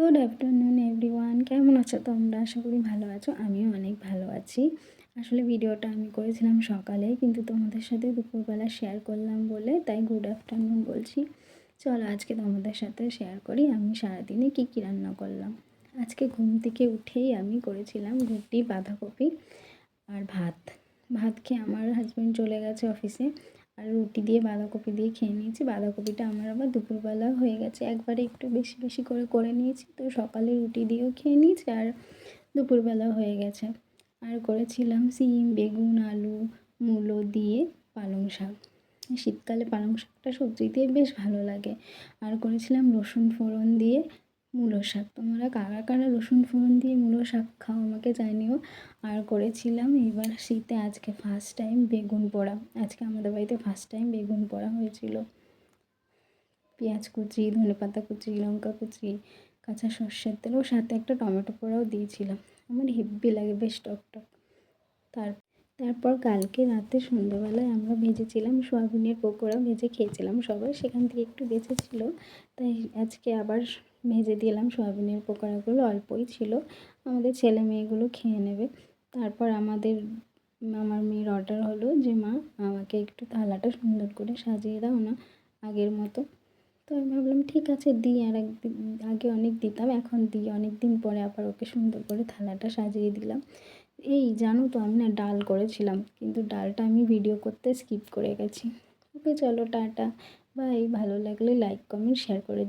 Good afternoon everyone কেমন আছো তোমরা? আশা করি ভালো আছো। আমিও অনেক ভালো আছি। আসলে ভিডিওটা আমি করেছিলাম সকালে, কিন্তু তোমাদের সাথে দুপুরবেলা শেয়ার করলাম বলে, তাই গুড আফটারনুন বলছি। চলো আজকে তোমাদের সাথে শেয়ার করি, আমি সারাদিনে কী কী রান্না করলাম। আজকে ঘুম থেকে উঠেই আমি করেছিলাম রুটি, বাঁধাকপি আর ভাত। ভাত খেয়ে আমার হাজব্যান্ড চলে গেছে অফিসে আর রুটি দিয়ে বাঁধাকপি দিয়ে খেয়ে নিয়েছি। বাঁধাকপিটা আমার আবার দুপুরবেলা হয়ে গেছে। একবারে একটু বেশি বেশি করে করে নিয়েছি। তো সকালে রুটি দিয়েও খেয়ে নিয়েছি আর দুপুরবেলা হয়ে গেছে। আর করেছিলাম সিম, বেগুন, আলু, মূলো দিয়ে পালং শাক। শীতকালে পালং শাকটা সবজি দিয়ে বেশ ভালো লাগে। আর করেছিলাম রসুন ফোড়ন দিয়ে মূলো শাক। তোমরা কারা কারা রসুন ফোড়ন দিয়ে মূলো শাক খাও আমাকে জানিও। আর করেছিলাম এবার শীতে আজকে ফার্স্ট টাইম বেগুন পোড়া। আজকে আমাদের বাড়িতে ফার্স্ট টাইম বেগুন পোড়া হয়েছিল। পেঁয়াজ কুচি ধনে পাতা কুচি, লঙ্কা কুচি, কাঁচা সর্ষের তেল ও সাথে একটা টমেটো পোড়াও দিয়েছিলাম। আমার হেব্বি লাগে বেশ টক টক। তার, তারপর কালকে রাতে সন্ধ্যাবেলায় আমরা ভেজেছিলাম সোয়াবিনের পকোড়া, ভেজে খেয়েছিলাম সবাই। সেখান থেকে একটু বেঁচেছিলো। তাই আজকে আবার ভেজে দিলাম সোয়াবিনের পকোড়াগুলো অল্পই ছিল। আমাদের ছেলে মেয়েগুলো খেয়ে নেবে। তারপর আমাদের, আমার মেয়ের অর্ডার হলো যে, মা, আমাকে একটু থালাটা সুন্দর করে সাজিয়ে দাও না আগের মতো। তো আমি ভাবলাম, ঠিক আছে, দিই আর একদিন, আগে অনেক দিতাম, এখন দিই। অনেক দিন পরে আবার ওকে সুন্দর করে থালাটা সাজিয়ে দিলাম। এই, জানো তো, আমি না ডাল করেছিলাম, কিন্তু ডালটা আমি ভিডিও করতে স্কিপ করে গেছি। ওকে, চলো, টাটা। বাই, ভালো লাগলে লাইক কমেন্ট শেয়ার করে দিই